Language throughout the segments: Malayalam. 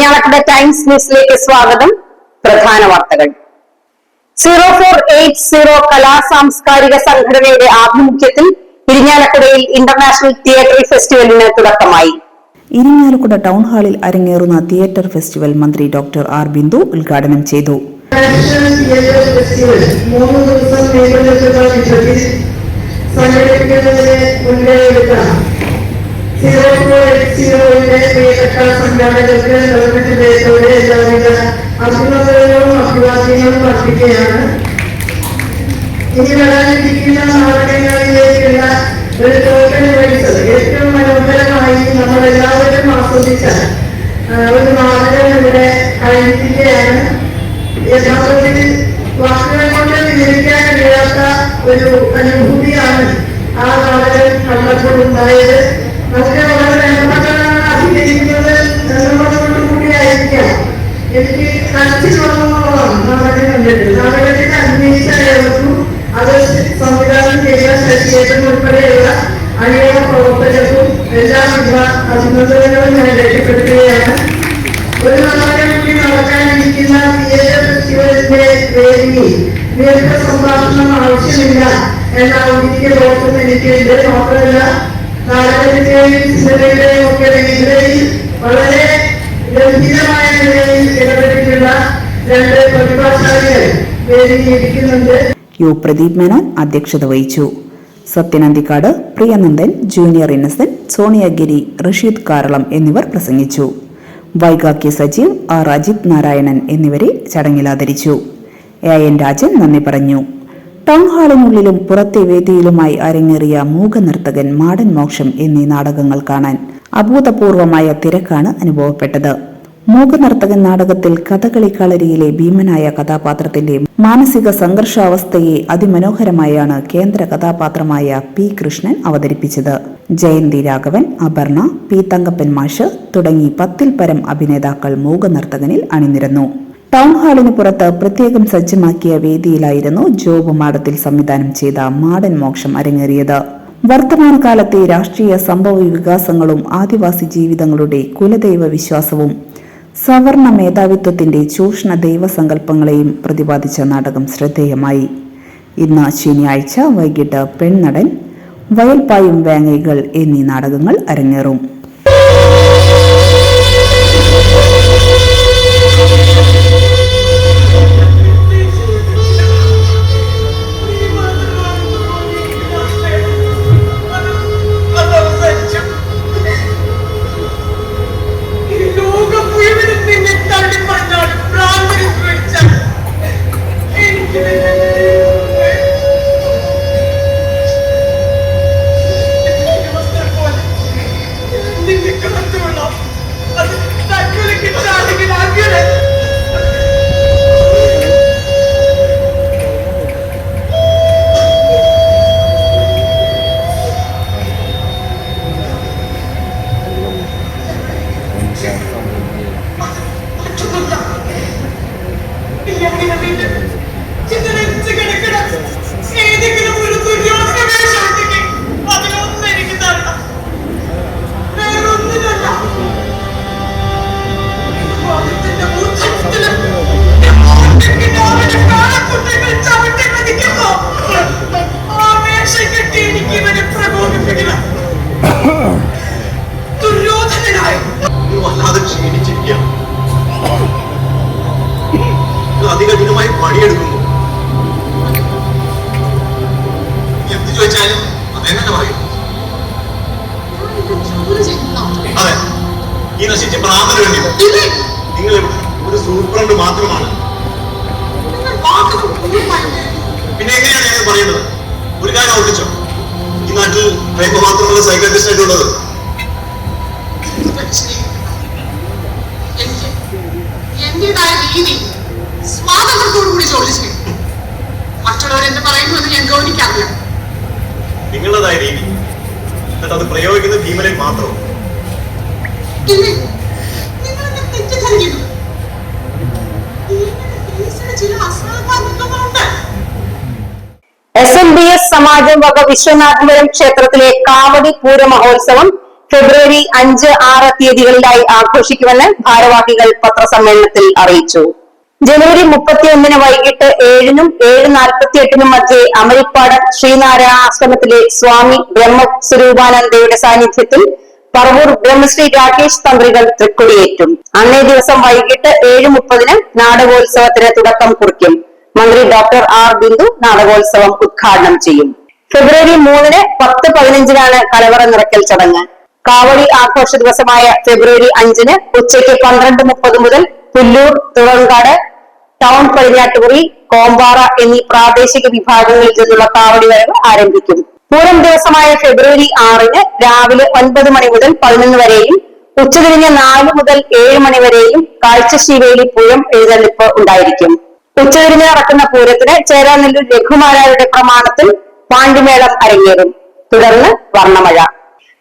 ഇരിഞ്ഞാലക്കുട ടൈംസ് ന്യൂസിലേക്ക് സ്വാഗതം. പ്രധാന വാർത്തകൾ. സീറോ ഫോർ എയ്റ്റ് സീറോ കലാ സാംസ്കാരിക സംഘടനയുടെ ആഭിമുഖ്യത്തിൽ ഇരിഞ്ഞാലക്കുടയിൽ ഇന്റർനാഷണൽ തിയേറ്റർ ഫെസ്റ്റിവലിന് തുടക്കമായി. ഇരിങ്ങാലക്കുട ടൗൺ ഹാളിൽ അരങ്ങേറുന്ന തിയേറ്റർ ഫെസ്റ്റിവൽ മന്ത്രി ഡോക്ടർ ആർ ബിന്ദു ഉദ്ഘാടനം ചെയ്തു. സംഘടിപ്പിക്കുന്നതിന് മുൻകൈയെടുത്ത സീറോ ഫോർ എയ്റ്റ് സീറോയിലെ പ്രിയപ്പെട്ട സംഘാടകർക്ക് ഉണ്ടായത് നമുക്ക് വളരെ വേണ്ടപ്പെട്ടതാണ് അഭിനയിക്കുന്നത് എന്നുള്ളത് കൂടിയായിരിക്കാം. എനിക്ക് കരച്ചിൽ വന്നതാണ് നാടകം കണ്ടിട്ട് നാടകത്തിൽ അഭിനയിച്ച ഏവർക്കും അത് സംവിധാനം ചെയ്ത ശശിയേട്ടൻ ഉൾപ്പെടെയുള്ള എല്ലാവിധ അഭിനന്ദനങ്ങളും ഞാൻ രേഖപ്പെടുത്തുകയാണ്. ഒരു നാടകം കൂടി നടക്കാനിരിക്കുന്ന തിയേറ്റർ ഫെസ്റ്റിവലിന്റെ വേദിയിൽ ആവശ്യമില്ല. എന്ന ഒരിക്കൽ ഓർമ്മ എനിക്കുണ്ട് മാത്രമല്ല വളരെ രണ്ട് യു പ്രദീപ് മേനോൻ അധ്യക്ഷത വഹിച്ചു. സത്യനന്ദിക്കാട് പ്രിയനന്ദൻ ജൂനിയർ ഇന്നസെന്റ് സോണിയഗിരി റഷീദ് കാരളം എന്നിവർ പ്രസംഗിച്ചു. വൈകാക്കി സജീവ് ആർ. അജിത് നാരായണൻ എന്നിവരെ ചടങ്ങിൽ ആദരിച്ചു. എ. എൻ. രാജൻ നന്ദി പറഞ്ഞു. ടൗൺ ഹാളിനുള്ളിലും പുറത്തെ വേദിയിലുമായി അരങ്ങേറിയ മൂകനർത്തകൻ മാടൻ മോക്ഷം എന്നീ നാടകങ്ങൾ കാണാൻ അഭൂതപൂർവമായ തിരക്കാണ് അനുഭവപ്പെട്ടത്. മൂകനർത്തകൻ നാടകത്തിൽ കഥകളി കളരിയിലെ ഭീമനായ കഥാപാത്രത്തിന്റെ മാനസിക സംഘർഷാവസ്ഥയെ അതിമനോഹരമായാണ് കേന്ദ്ര കഥാപാത്രമായ പി കൃഷ്ണൻ അവതരിപ്പിച്ചത്. ജയന്തി രാഘവൻ അപർണ പി തങ്കപ്പൻ മാഷ് തുടങ്ങി പത്തിൽ പരം അഭിനേതാക്കൾ മൂകനർത്തകനിൽ അണിനിരന്നു. ടൗൺ ഹാളിന് പുറത്ത് പ്രത്യേകം സജ്ജമാക്കിയ വേദിയിലായിരുന്നു ജോബ് മാടത്തിൽ സംവിധാനം ചെയ്ത മാടൻ മോക്ഷം അരങ്ങേറിയത്. വർത്തമാനകാലത്തെ രാഷ്ട്രീയ സംഭവ വികാസങ്ങളും ആദിവാസി ജീവിതങ്ങളുടെ കുലദൈവ വിശ്വാസവും സവർണ മേധാവിത്വത്തിന്റെ ചൂഷണ ദൈവസങ്കല്പങ്ങളെയും പ്രതിപാദിച്ച നാടകം ശ്രദ്ധേയമായി. ഇന്ന് ശനിയാഴ്ച വൈകിട്ട് പെൺനടൻ വയൽപ്പായും വേങ്ങൈകൾ എന്നീ നാടകങ്ങൾ അരങ്ങേറും. എനിക്ക് ഇവനെ പ്രകോപിപ്പിക്കണം ദുര്യോധനായി ഇത് അതികഠിനമായി പണിയെടുക്കുന്നു. എന്ത് ചോദിച്ചാലും അദ്ദേഹം തന്നെ പറയും. അതെ. ഈ നശിച്ച് പ്രാർത്ഥന വേണ്ടി നിങ്ങൾ ഒരു സൂപ്രണ്ട് മാത്രമാണ്. സമാജം വക വിശ്വനാഥപുരം ക്ഷേത്രത്തിലെ കാവടി പൂര മഹോത്സവം ഫെബ്രുവരി അഞ്ച് ആറ് തീയതികളിലായി ആഘോഷിക്കുമെന്ന് ഭാരവാഹികൾ പത്രസമ്മേളനത്തിൽ അറിയിച്ചു. ജനുവരി മുപ്പത്തിയൊന്നിന് വൈകിട്ട് ഏഴിനും ഏഴ് നാൽപ്പത്തി എട്ടിനും മധ്യേ അമരിപ്പാട് ശ്രീനാരായണ ആശ്രമത്തിലെ സ്വാമി ബ്രഹ്മസ്വരൂപാനന്ദയുടെ സാന്നിധ്യത്തിൽ പറവൂർ ബ്രഹ്മശ്രീ രാകേഷ് തന്ത്രികൾ തൃക്കൊടിയേറ്റും. അന്നേ ദിവസം വൈകിട്ട് ഏഴ് മുപ്പതിന് നാടകോത്സവത്തിന് തുടക്കം കുറിക്കും. മന്ത്രി ഡോക്ടർ ആർ ബിന്ദു നാടകോത്സവം ഉദ്ഘാടനം ചെയ്യും. ഫെബ്രുവരി മൂന്നിന് പത്ത് പതിനഞ്ചിനാണ് കലവറ നിറയ്ക്കൽ ചടങ്ങ്. കാവടി ആഘോഷ ദിവസമായ ഫെബ്രുവരി അഞ്ചിന് ഉച്ചയ്ക്ക് പന്ത്രണ്ട് മുപ്പത് മുതൽ പുല്ലൂർ തുറങ്കാട് ടൗൺ പടിഞ്ഞാട്ടുകുറി കോമ്പാറ എന്നീ പ്രാദേശിക വിഭാഗങ്ങളിൽ നിന്നുള്ള കാവടി വരവ് ആരംഭിക്കും. പൂരം ദിവസമായ ഫെബ്രുവരി ആറിന് രാവിലെ ഒൻപത് മണി മുതൽ പതിനൊന്ന് വരെയും ഉച്ചതിരിഞ്ഞ് നാല് മുതൽ ഏഴ് മണി വരെയും കാഴ്ചശീവേലി പൂരം എഴുന്നള്ളിപ്പ് ഉണ്ടായിരിക്കും. ഉച്ചതിരിഞ്ഞ് നടക്കുന്ന പൂരത്തിന് ചേരാനെല്ലൂർ രഘുമാരാരുടെ പ്രമാണത്തിൽ പാണ്ടിമേളം അരങ്ങേറും. തുടർന്ന് വർണമഴ.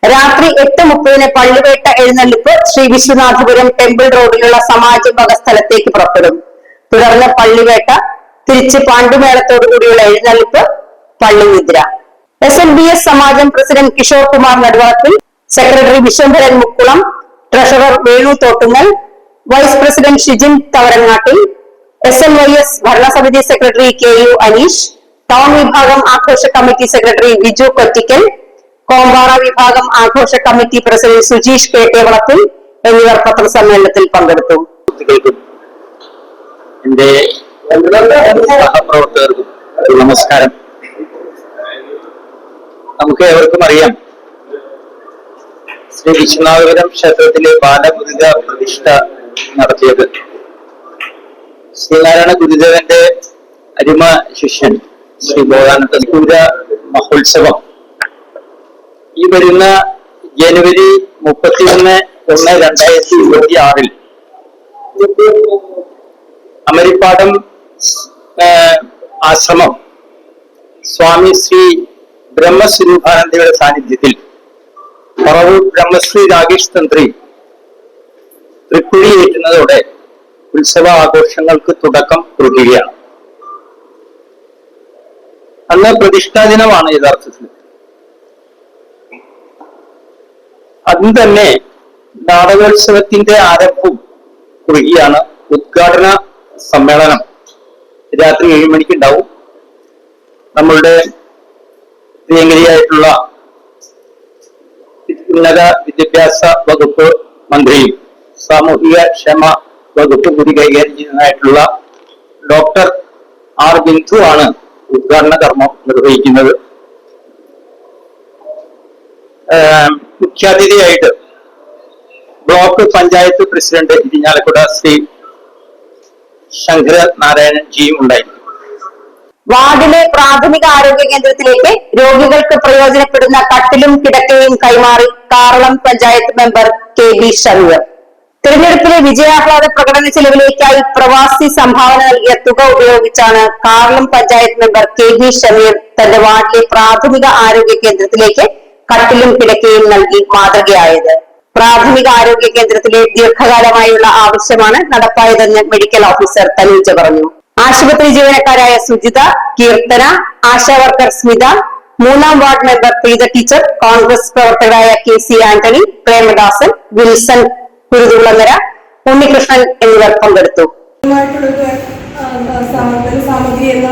രാത്രി എട്ട് മുപ്പതിന് പള്ളിവേട്ട എഴുന്നള്ളിപ്പ് ശ്രീ വിശ്വനാഥപുരം ടെമ്പിൾ റോഡിലുള്ള സമാജം വക സ്ഥലത്തേക്ക് പുറപ്പെടും. തുടർന്ന് പള്ളിവേട്ട തിരിച്ച് പാണ്ടുമേളത്തോടുകൂടിയുള്ള എഴുന്നള്ളിപ്പ് പള്ളിനിദ്ര. എസ് എൻ ബി എസ് സമാജം president Kishore Kumar നടുവാക്കിൽ secretary Vishwambharan Mukkulam treasurer Venu Thottungal vice president Shijin Thavarangattil S N Y S ഭരണസമിതി secretary K U Aneesh town വിഭാഗം ആഘോഷ കമ്മിറ്റി സെക്രട്ടറി ബിജു കൊറ്റിക്കൽ കോമ്പാറ വിഭാഗം ആഘോഷ കമ്മിറ്റി പ്രസിഡന്റ് സുജീഷ് പേട്ടേവളത്തിൽ എന്നിവർ പത്രസമ്മേളനത്തിൽ പങ്കെടുത്തു. എന്റെ സഹപ്രവർത്തകർക്കും നമസ്കാരം. നമുക്ക് ഏവർക്കും അറിയാം ശ്രീ വിശ്വനാഥപുരം ക്ഷേത്രത്തിലെ ബാലപുരിത പ്രതിഷ്ഠ നടത്തിയത്. ശ്രീനാരായണ ഗുരുദേവന്റെ അരിമ ശിഷ്യൻ ശ്രീ ബോധാനന്ദ പൂജ മഹോത്സവം. ഈ വരുന്ന ജനുവരി മുപ്പത്തിയൊന്ന് ഒന്ന് രണ്ടായിരത്തി ഇരുപത്തി ആറിൽ അമരിപ്പാടം ആശ്രമം സ്വാമി ശ്രീ ബ്രഹ്മസ്വരൂപാനന്ദയുടെ സാന്നിധ്യത്തിൽ പറവൂർ ബ്രഹ്മശ്രീ രാകേഷ് തന്ത്രി തൃക്കുഴിയേറ്റുന്നതോടെ ഉത്സവ ആഘോഷങ്ങൾക്ക് തുടക്കം കുറിക്കുകയാണ്. അന്ന് പ്രതിഷ്ഠാ ദിനമാണ് യഥാർത്ഥത്തിൽ. അന്ന് തന്നെ നാടകോത്സവത്തിന്റെ ആരംഭം കുറുകിയാണ് ഉദ്ഘാടന സമ്മേളനം. രാത്രി ഏഴ് മണിക്ക് ഉണ്ടാവും. നമ്മളുടെ പ്രിയങ്കരിയായിട്ടുള്ള ഉന്നത വിദ്യാഭ്യാസ വകുപ്പ് മന്ത്രിയും സാമൂഹിക ക്ഷേമ വകുപ്പ് കൂടി കൈകാര്യം ചെയ്യുന്നതായിട്ടുള്ള ഡോക്ടർ ആർ ബിന്ദു ആണ് ഉദ്ഘാടന കർമ്മം നിർവഹിക്കുന്നത്. മുഖ്യാതിഥിയായിട്ട് ബ്ലോക്ക് പഞ്ചായത്ത് പ്രസിഡന്റ് ഇരിഞ്ഞാലക്കുട ശ്രീ ശങ്കര നാരായണൻ ജിയും ഉണ്ടായിരുന്നു വാർഡിലെ പ്രാഥമിക ആരോഗ്യ കേന്ദ്രത്തിലേക്ക് രോഗികൾക്ക് പ്രയോജനപ്പെടുന്ന കട്ടിലും കിടക്കയും കൈമാറി Karalam panchayat member K B Shameer തിരഞ്ഞെടുപ്പിലെ വിജയാഹ്ലാദ പ്രകടന ചെലവിലേക്കായി പ്രവാസി സംഭാവന നൽകിയ തുക ഉപയോഗിച്ചാണ് Karalam panchayat member K B Shameer തന്റെ വാർഡിലെ പ്രാഥമിക ആരോഗ്യ കേന്ദ്രത്തിലേക്ക് കട്ടിലും കിടക്കയും നൽകി മാതൃകയായത്. പ്രാഥമിക ആരോഗ്യ കേന്ദ്രത്തിലെ ദീർഘകാലമായുള്ള ആവശ്യമാണ് നടപ്പായതെന്ന് മെഡിക്കൽ ഓഫീസർ തനൂജ പറഞ്ഞു. ആശുപത്രി ജീവനക്കാരായ സുജിത കീർത്തന ആശാവർക്കർ സ്മിത മൂന്നാം ward member Preetha teacher Congress പ്രവർത്തകരായ K C Antony Premadasan Wilson Kuruthullangara Unnikrishnan എന്നിവർ പങ്കെടുത്തു. സാമഗ്രി എന്ന്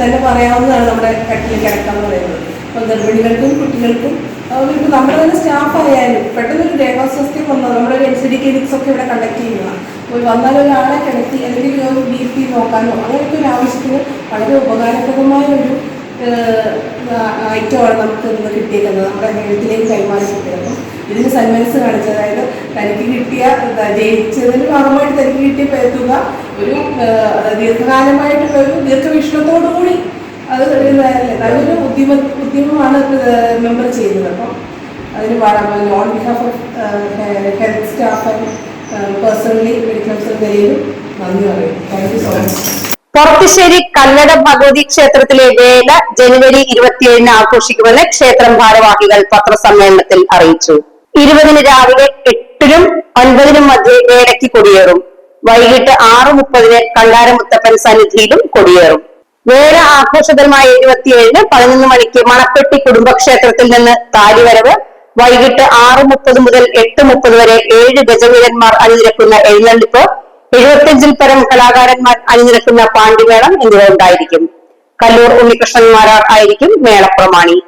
തന്നെ പറയാവുന്നതാണ് നമ്മുടെ കട്ടിൽ കിടക്കം എന്ന് പറയുന്നത്. അപ്പോൾ ഗർഭിണികൾക്കും കുട്ടികൾക്കും അവർക്ക് നമ്മുടെ തന്നെ സ്റ്റാഫ് ആയാലും പെട്ടെന്നൊരു ദേവാസ്വസ്ഥ്യം വന്നത് നമ്മുടെ ഒരു എൻ സി ഡി ക്ലിനിക്സ് ഒക്കെ ഇവിടെ കണ്ടക്ട് ചെയ്യുന്നതാണ്. അപ്പോൾ വന്നാൽ ഒരാളെ കിടത്തി അല്ലെങ്കിൽ ഒരു ബി പി നോക്കാനോ അങ്ങനെയൊക്കെ ഒരു ആവശ്യത്തിന് വളരെ ഉപകാരപ്രദമായ ഒരു ഐറ്റമാണ് നമുക്ക് ഇന്ന് കിട്ടിയിരിക്കുന്നത് നമ്മുടെ ഹെൽത്തിലേക്ക് കൈമാറി കിട്ടിയത് അപ്പം ഇതിന് സന്മനസ് കാണിച്ചത്. അതായത് തനിക്ക് കിട്ടിയ ജയിച്ചതിന് ഭാഗമായിട്ട് തനിക്ക് കിട്ടിയ പേത്തുക തുക ഒരു ദീർഘകാലമായിട്ടുള്ള ഒരു ദീർഘവീക്ഷണത്തോടു കൂടി അത്. നല്ലൊരു ഉദ്യമ ഉദ്യമമാണ് മെമ്പർ ചെയ്യുന്നത്. അപ്പം അതിന് on behalf of health staff personally medical സെക്രട്ടറിയും നന്ദി പറയും thank you so much Porathissery Kallada Bhagavathi ക്ഷേത്രത്തിലെ വേല ജനുവരി ഇരുപത്തിയേഴിന് ആഘോഷിക്കുമെന്ന് ക്ഷേത്രം ഭാരവാഹികൾ പത്രസമ്മേളനത്തിൽ അറിയിച്ചു. ഇരുപതിന് രാവിലെ എട്ടിനും ഒൻപതിനും മധ്യേ വേലയ്ക്ക് കൊടിയേറും. വൈകിട്ട് ആറ് മുപ്പതിന് കണ്ടാരമുത്തപ്പൻ സന്നിധിയിലും കൊടിയേറും. വേല ആഘോഷകരമായ ഇരുപത്തിയേഴിന് പതിനൊന്ന് മണിക്ക് മണപ്പെട്ടി കുടുംബക്ഷേത്രത്തിൽ നിന്ന് താലിവരവ്. വൈകിട്ട് ആറ് മുപ്പത് മുതൽ എട്ട് മുപ്പത് വരെ ഏഴ് ഗജവീരന്മാർ അണിനിരക്കുന്ന എഴുന്നള്ളിപ്പ്. എഴുപത്തിയഞ്ചിൽ പരം കലാകാരന്മാർ അണിനിരക്കുന്ന പാണ്ഡിമേളം എന്നിവ ഉണ്ടായിരിക്കും. കല്ലൂർ ഉണ്ണികൃഷ്ണന്മാരാർ ആയിരിക്കും മേളപ്രമാണി.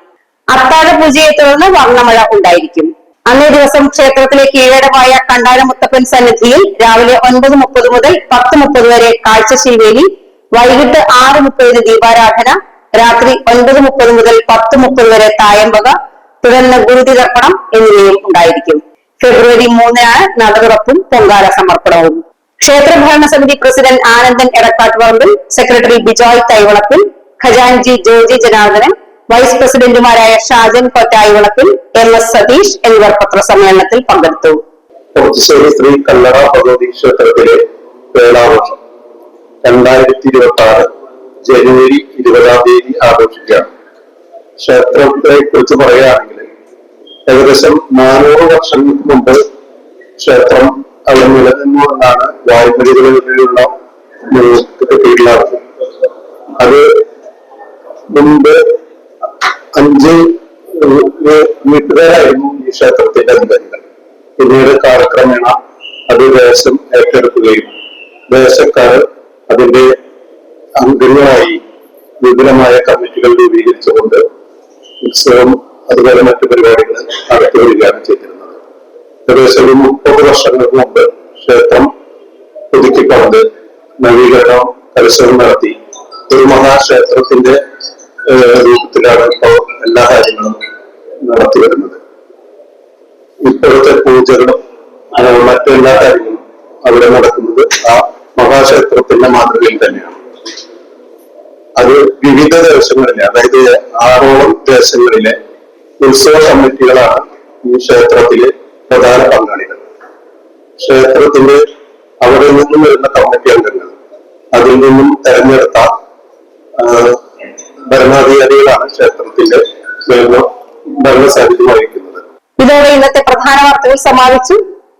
അത്താഴ പൂജയെ തുടർന്ന് വർണമഴ ഉണ്ടായിരിക്കും. അന്നേ ദിവസം ക്ഷേത്രത്തിലെ കീഴടമായ കണ്ടാനമുത്തപ്പൻ സന്നിധിയിൽ രാവിലെ ഒൻപത് മുപ്പത് മുതൽ പത്ത് മുപ്പത് വരെ കാഴ്ചശീവേലി വൈകിട്ട് ആറ് മുപ്പതിന് ദീപാരാധന രാത്രി ഒൻപത് മുപ്പത് മുതൽ പത്ത് മുപ്പത് വരെ തായമ്പക തുടർന്ന് ഗുരുതി തർപ്പണം എന്നിവയും ഉണ്ടായിരിക്കും. ഫെബ്രുവരി മൂന്നിനാണ് നടതുറപ്പും പൊങ്കാല സമർപ്പണവും. ക്ഷേത്ര ഭരണസമിതി പ്രസിഡന്റ് ആനന്ദൻ എടക്കാട്ടുപറമ്പിൽ സെക്രട്ടറി ബിജോയ് തൈവളപ്പിൽ ഖജാൻജി ജോജി ജനാർദ്ദനൻ വൈസ് പ്രസിഡന്റുമാരായ ഷാജൻ കൊറ്റായിവളത്തിൽ എം എസ് സതീഷ് എന്നിവർ പത്രസമ്മേളനത്തിൽ പങ്കെടുത്തു. ശ്രീ കല്ലറ ഭഗവതി ക്ഷേത്രത്തിലെ വേളാഘോഷം രണ്ടായിരത്തി ഇരുപത്തി ആറ് ജനുവരി ഇരുപതാം തീയതി ആഘോഷിക്കുകയാണ് ക്ഷേത്രത്തെ കുറിച്ച് പറയുകയാണെങ്കിൽ ഏകദേശം നാനൂറ് വർഷങ്ങൾക്ക് മുമ്പ് ക്ഷേത്രം അവിടെ നിലനിന്നു എന്നാണ് വായ്മൊഴികളിലുള്ള കിട്ടിയിട്ടുള്ളത് അത് മുമ്പ് അഞ്ച് വീട്ടുകാരായിരുന്നു ഈ ക്ഷേത്രത്തിന്റെ അധികാരികൾ. പിന്നീട് കാലക്രമേണ അത് ദേശം ഏറ്റെടുക്കുകയും ദേശക്കാർ അതിന്റെ അംഗങ്ങളായി വിപുലമായ കമ്മിറ്റികൾ രൂപീകരിച്ചുകൊണ്ട് ഉത്സവം അതുപോലെ മറ്റു പരിപാടികൾ നടത്തി വരികയാണ് ചെയ്തിരുന്നത്. ഏകദേശം ഒരു മുപ്പത് വർഷങ്ങൾക്ക് മുമ്പ് ക്ഷേത്രം പുതുക്കിക്കൊണ്ട് നവീകരണം പരിശോധന നടത്തി. ഒരു മഹാക്ഷേത്രത്തിന്റെ രൂപത്തിലാണ് ഇപ്പോൾ എല്ലാ കാര്യങ്ങളും നടത്തി വരുന്നത്. ഇപ്പോഴത്തെ പൂജകളും മറ്റെല്ലാ കാര്യങ്ങളും അവിടെ നടക്കുന്നത് ആ മഹാക്ഷേത്രത്തിന്റെ മാതൃകയിൽ തന്നെയാണ്. അത് വിവിധ ദേശങ്ങളിലെ അതായത് ആറോളം ദേശങ്ങളിലെ ഉത്സവ കമ്മിറ്റികളാണ് ഈ ക്ഷേത്രത്തിലെ പ്രധാന പങ്കാളികൾ. ക്ഷേത്രത്തിന്റെ അവിടെ നിന്നും വരുന്ന കമ്മിറ്റി അംഗങ്ങൾ അതിൽ നിന്നും തെരഞ്ഞെടുത്ത ഭരണാധികാരികളാണ് ക്ഷേത്രത്തിന്റെ ഭരണ ഭരണസാന്നിധ്യം വഹിക്കുന്നത്. ഇതോടെ ഇന്നത്തെ പ്രധാന വാർത്തകൾ സമാപിച്ചു.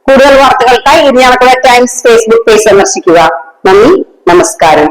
കൂടുതൽ വാർത്തകൾക്കായി ഇരിഞ്ഞാലക്കുട ടൈംസ് ഫേസ്ബുക്ക് പേജ് സന്ദർശിക്കുക. നന്ദി നമസ്കാരം.